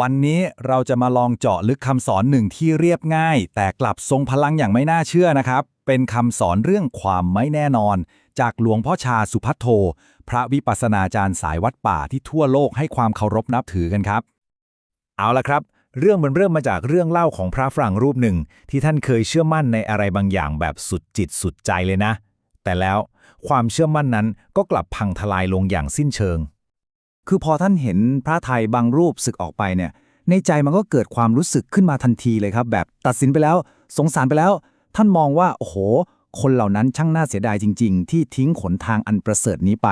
วันนี้เราจะมาลองเจาะลึกคำสอนหนึ่งที่เรียบง่าย แต่กลับทรงพลังอย่างไม่น่าเชื่อนะครับ เป็นคำสอนเรื่องความไม่แน่นอน จากหลวงพ่อชาสุพัทโท พระวิปัสสนาจารย์สายวัดป่าที่ทั่วโลกให้ความเคารพนับถือกันครับ เอาละครับ เรื่องมันเริ่มมาจากเรื่องเล่าของพระฝรั่งรูปหนึ่ง ที่ท่านเคยเชื่อมั่นในอะไรบางอย่างแบบสุดจิตสุดใจเลยนะ แต่แล้วความเชื่อมั่นนั้นก็กลับพังทลายลงอย่างสิ้นเชิง คือพอท่านเห็นพระไทยบางรูปศึกออกไปเนี่ย ในใจมันก็เกิดความรู้สึกขึ้นมาทันทีเลยครับ แบบตัดสินไปแล้ว สงสารไปแล้ว ท่านมองว่าโอ้โห คนเหล่านั้นช่างน่าเสียดายจริง ๆ ที่ทิ้งขนทางอันประเสริฐนี้ไป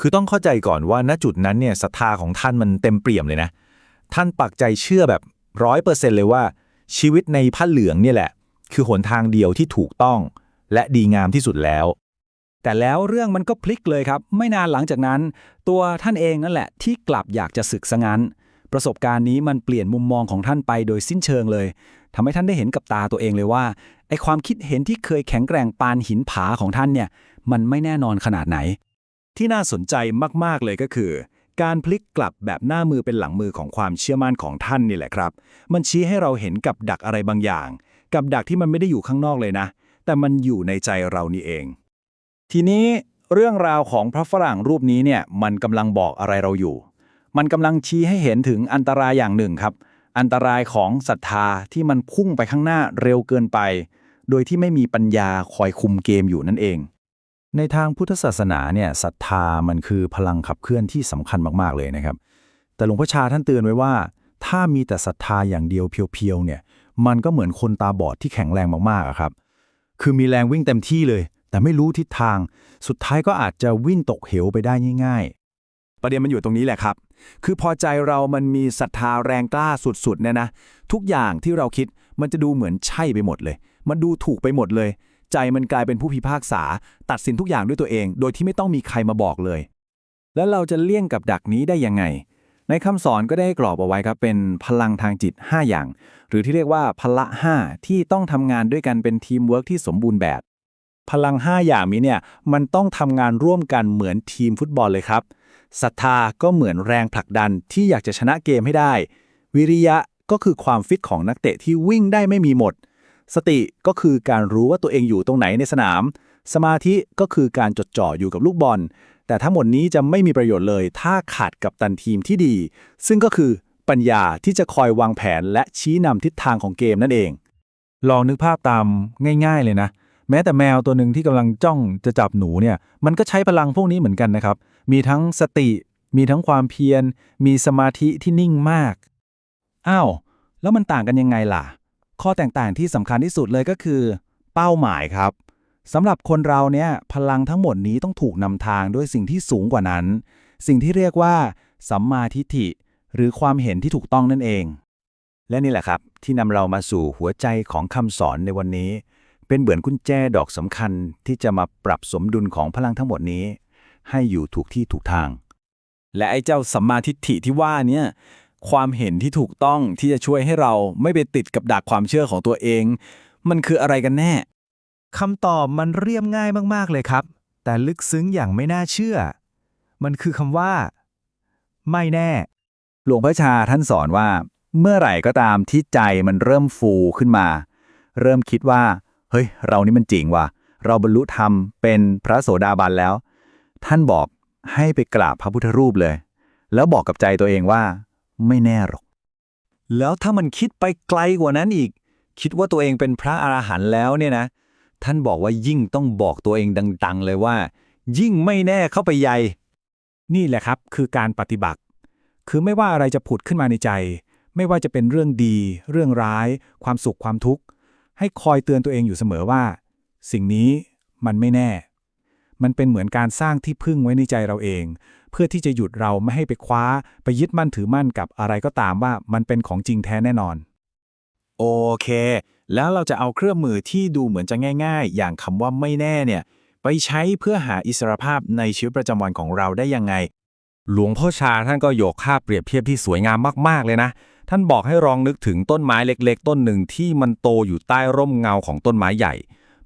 คือต้องเข้าใจก่อนว่าณจุดนั้นเนี่ยศรัทธาของท่านมันเต็มเปี่ยมเลยนะ ท่านปักใจเชื่อแบบร้อยเปอร์เซ็นต์เลยว่า ชีวิตในผ้าเหลืองเนี่ยแหละ คือหนทางเดียวที่ถูกต้อง และดีงามที่สุดแล้ว แต่แล้วเรื่องมันก็พลิกเลยครับ ไม่นานหลังจากนั้น ตัวท่านเองนั่นแหละที่กลับอยากจะศึกซะงั้น ประสบการณ์นี้มันเปลี่ยนมุมมองของท่านไปโดยสิ้นเชิงเลยทำให้ท่านได้เห็นกับตาตัวเองเลยว่าไอความคิดเห็นที่เคยแข็งแกร่งปานหินผาของท่านเนี่ยมันไม่แน่นอนขนาดไหน ที่น่าสนใจมากๆเลยก็คือ การพลิกกลับแบบหน้ามือเป็นหลังมือของความเชื่อมั่นของท่านนี่แหละครับ มันชี้ให้เราเห็นกับดักอะไรบางอย่าง กับดักที่มันไม่ได้อยู่ข้างนอกเลยนะ แต่มันอยู่ในใจเรานี่เอง ทีนี้เรื่องราวของพระฝรั่งรูปนี้เนี่ยมันกำลังบอกอะไรเราอยู่ มันกำลังชี้ให้เห็นถึงอันตรายอย่างหนึ่งครับ อันตรายของศรัทธาที่มันพุ่งไปข้างหน้าเร็วเกินไป โดยที่ไม่มีปัญญาคอยคุมเกมอยู่นั่นเอง ในทางพุทธศาสนาเนี่ยศรัทธามันคือพลังขับเคลื่อนที่สำคัญมากๆเลยนะครับ แต่หลวงพ่อชาท่านเตือนไว้ว่า ถ้ามีแต่ศรัทธาอย่างเดียวเพียวๆเนี่ย มันก็เหมือนคนตาบอดที่แข็งแรงมากๆครับ คือมีแรงวิ่งเต็มที่เลย แต่ไม่รู้ทิศทาง สุดท้ายก็อาจจะวิ่งตกเหวไปได้ง่าย ๆ ประเด็นมันอยู่ตรงนี้แหละครับ คือพอใจเรามันมีศรัทธาแรงกล้าสุดๆเนี่ยนะ ทุกอย่างที่เราคิดมันจะดูเหมือนใช่ไปหมดเลย มันดูถูกไปหมดเลย ใจมันกลายเป็นผู้พิพากษา ตัดสินทุกอย่างด้วยตัวเอง โดยที่ไม่ต้องมีใครมาบอกเลย แล้วเราจะเลี่ยงกับดักนี้ได้ยังไง ในคำสอนก็ได้กรอบเอาไว้ครับ เป็นพลังทางจิต 5 อย่าง หรือที่เรียกว่าพละ 5 ที่ต้องทำงานด้วยกันเป็นทีมเวิร์กที่สมบูรณ์แบบ พลัง 5 อย่างนี้เนี่ยมันต้องทำงานร่วมกันเหมือนทีมฟุตบอลเลยครับศรัทธาก็เหมือนแรงผลักดันที่อยากจะชนะเกมให้ได้ วิริยะก็คือความฟิตของนักเตะที่วิ่งได้ไม่มีหมด สติก็คือการรู้ว่าตัวเองอยู่ตรงไหนในสนาม สมาธิก็คือการจดจ่ออยู่กับลูกบอล แต่ทั้งหมดนี้จะไม่มีประโยชน์เลย ถ้าขาดกับตันทีมที่ดี ซึ่งก็คือปัญญาที่จะคอยวางแผนและชี้นำทิศทางของเกมนั่นเอง ลองนึกภาพตามง่าย ๆ เลยนะ แม้แต่แมวตัวหนึ่งที่กำลังจ้องจะจับหนูเนี่ย มันก็ใช้พลังพวกนี้เหมือนกันนะครับ มีทั้งสติ มีทั้งความเพียร มีสมาธิที่นิ่งมาก อ้าว แล้วมันต่างกันยังไงล่ะ ข้อแตกต่างที่สำคัญที่สุดเลยก็คือ เป้าหมายครับสำหรับคนเราเนี่ยพลังทั้งหมดนี้ต้องถูกนำทางด้วยสิ่งที่สูงกว่านั้น สิ่งที่เรียกว่า สัมมาทิฏฐิ หรือความเห็นที่ถูกต้องนั่นเอง และนี่แหละครับ ที่นำเรามาสู่หัวใจของคำสอนในวันนี้ เป็นเหมือนกุญแจดอกสำคัญที่จะมาปรับสมดุลของพลังทั้งหมดนี้ ให้อยู่ถูกที่ถูกทาง และไอ้เจ้าสัมมาทิฏฐิที่ว่าเนี่ยความเห็นที่ถูกต้องที่จะช่วยให้เราไม่ไปติดกับดักความเชื่อของตัวเอง มันคืออะไรกันแน่คำตอบมันเรียบง่ายมาก ๆ เลยครับ แต่ลึกซึ้งอย่างไม่น่าเชื่อ มันคือคำว่า ไม่แน่ หลวงพ่อชาท่านสอนว่า เมื่อไหร่ก็ตามที่ใจมันเริ่มฟูขึ้นมา เริ่มคิดว่า เฮ้ย เรานี่มันจริงว่ะ เราบรรลุธรรมเป็นพระโสดาบันแล้ว ท่านบอกให้ไปกราบพระพุทธรูปเลย แล้วบอกกับใจตัวเองว่า ไม่แน่หรอก แล้วถ้ามันคิดไปไกลกว่านั้นอีก คิดว่าตัวเองเป็นพระอรหันต์แล้วเนี่ยนะ ท่านบอกว่ายิ่งต้องบอกตัวเองดัง ๆ เลยว่า ยิ่งไม่แน่เข้าไปใหญ่นี่แหละครับคือการปฏิบัติ คือไม่ว่าอะไรจะผุดขึ้นมาในใจ ไม่ว่าจะเป็นเรื่องดี เรื่องร้าย ความสุขความทุกข์ ให้คอยเตือนตัวเองอยู่เสมอว่า สิ่งนี้มันไม่แน่ มันเป็นเหมือนการสร้างที่พึ่งไว้ในใจเราเอง เพื่อที่จะหยุดเราไม่ให้ไปคว้า ไปยึดมั่นถือมั่นกับอะไรก็ตามว่ามันเป็นของจริงแท้แน่นอน โอเค แล้วเราจะเอาเครื่องมือที่ดูเหมือนจะง่าย ๆ อย่างคำว่าไม่แน่เนี่ยไปใช้เพื่อหาอิสรภาพในชีวิตประจำวันของเราได้ยังไง หลวงพ่อชาท่านก็โยกค่าพเปรียบเทียบที่สวยงามมากๆเลยนะ ท่านบอกให้ลองนึกถึงต้นไม้เล็กๆ ต้นหนึ่งที่มันโตอยู่ใต้ร่มเงาของต้นไม้ใหญ่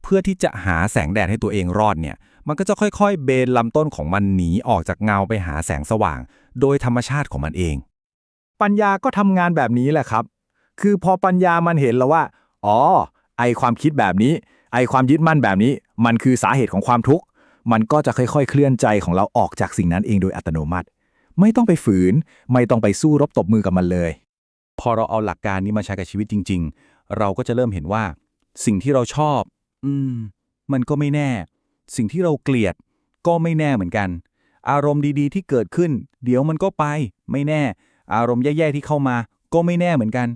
เพื่อที่จะหาแสงแดดให้ตัวเองรอดเนี่ย มันก็จะค่อยๆ เบนลำต้นของมันหนีออกจากเงาไปหาแสงสว่าง โดยธรรมชาติของมันเอง ปัญญาก็ทำงานแบบนี้แหละครับ คือพอปัญญามันเห็นแล้วว่า อ๋อ ไอความคิดแบบนี้ ไอความยึดมั่นแบบนี้ มันคือสาเหตุของความทุกข์ มันก็จะค่อยๆ เคลื่อนใจของเราออกจากสิ่งนั้นเองโดยอัตโนมัติ ไม่ต้องไปฝืน ไม่ต้องไปสู้รบตบมือกับมันเลย พอเราเอาหลักการนี้มาใช้กับชีวิตจริง ๆ เราก็จะเริ่มเห็นว่า สิ่งที่เราชอบ อืม มันก็ไม่แน่ สิ่งที่เราเกลียด ก็ไม่แน่เหมือนกัน อารมณ์ดีๆ ที่เกิดขึ้น เดี๋ยวมันก็ไป ไม่แน่ อารมณ์แย่ๆที่เข้ามา ก็ไม่แน่เหมือนกัน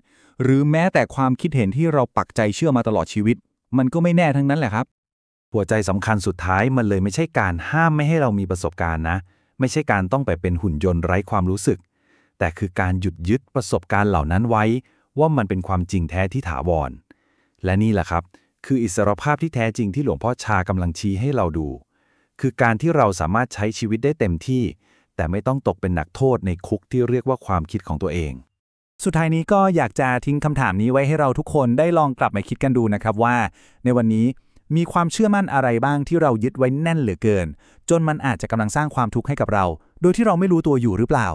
หรือแม้แต่ความคิดเห็นที่เราปักใจเชื่อมาตลอดชีวิต มันก็ไม่แน่ทั้งนั้นแหละครับ หัวใจสำคัญสุดท้ายมันเลยไม่ใช่การห้ามไม่ให้เรามีประสบการณ์นะ ไม่ใช่การต้องไปเป็นหุ่นยนต์ไร้ความรู้สึก แต่คือการหยุดยึดประสบการณ์เหล่านั้นไว้ ว่ามันเป็นความจริงแท้ที่ถาวร และนี่แหละครับ คืออิสรภาพที่แท้จริงที่หลวงพ่อชากำลังชี้ให้เราดู คือการที่เราสามารถใช้ชีวิตได้เต็มที่ แต่ไม่ต้องตกเป็นหนักโทษในคุกที่เรียกว่าความคิดของตัวเองสุดท้ายนี้ก็อยากจะทิ้งคำถามนี้ไว้ให้เราทุกคนได้ลองกลับมาคิดกันดูนะครับว่า ในวันนี้มีความเชื่อมั่นอะไรบ้างที่เรายึดไว้แน่นเหลือเกิน จนมันอาจจะกำลังสร้างความทุกข์ให้กับเรา โดยที่เราไม่รู้ตัวอยู่หรือเปล่า